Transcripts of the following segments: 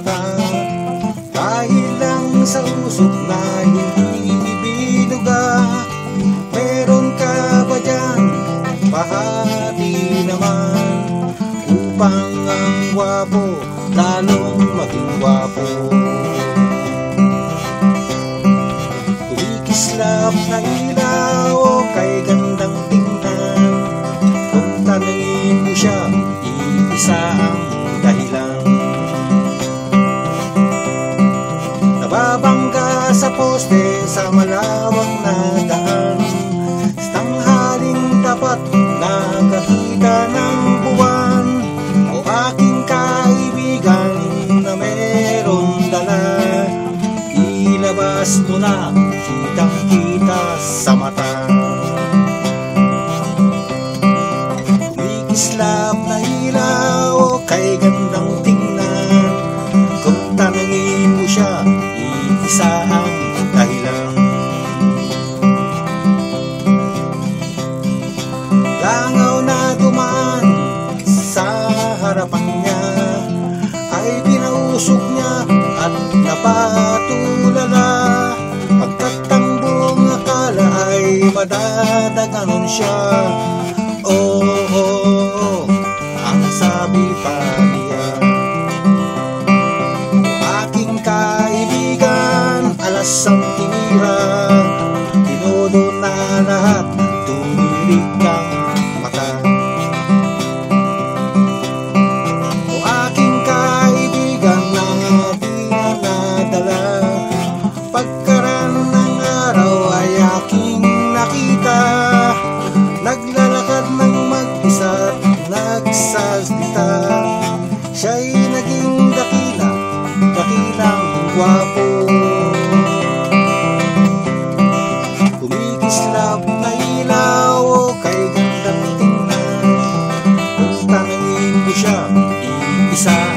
mata Dahil lang sa usok na hindi biluga Meron ka ba dyan? Bahati naman Upang ang wapo lalong maging wapo Tumikislap na ilaw kay ganda Sa poste sa malawak na daan Sa tanghaling tapat nakakita ng buwan O aking kaibigan na meron dala. Ilabas mo na, kitang kita sa mata. Islap na ilaw kay gandang pinausok niya at napatulala Pagkat ang buong akala ay madadaganon siya guwapo Kumikislap na ilaw o kay gandang tingnan Kung tanangin ko siya, iisa.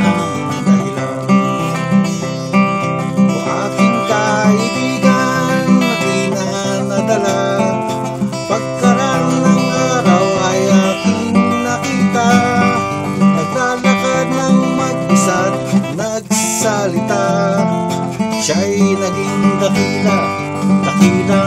naging dakila, dakila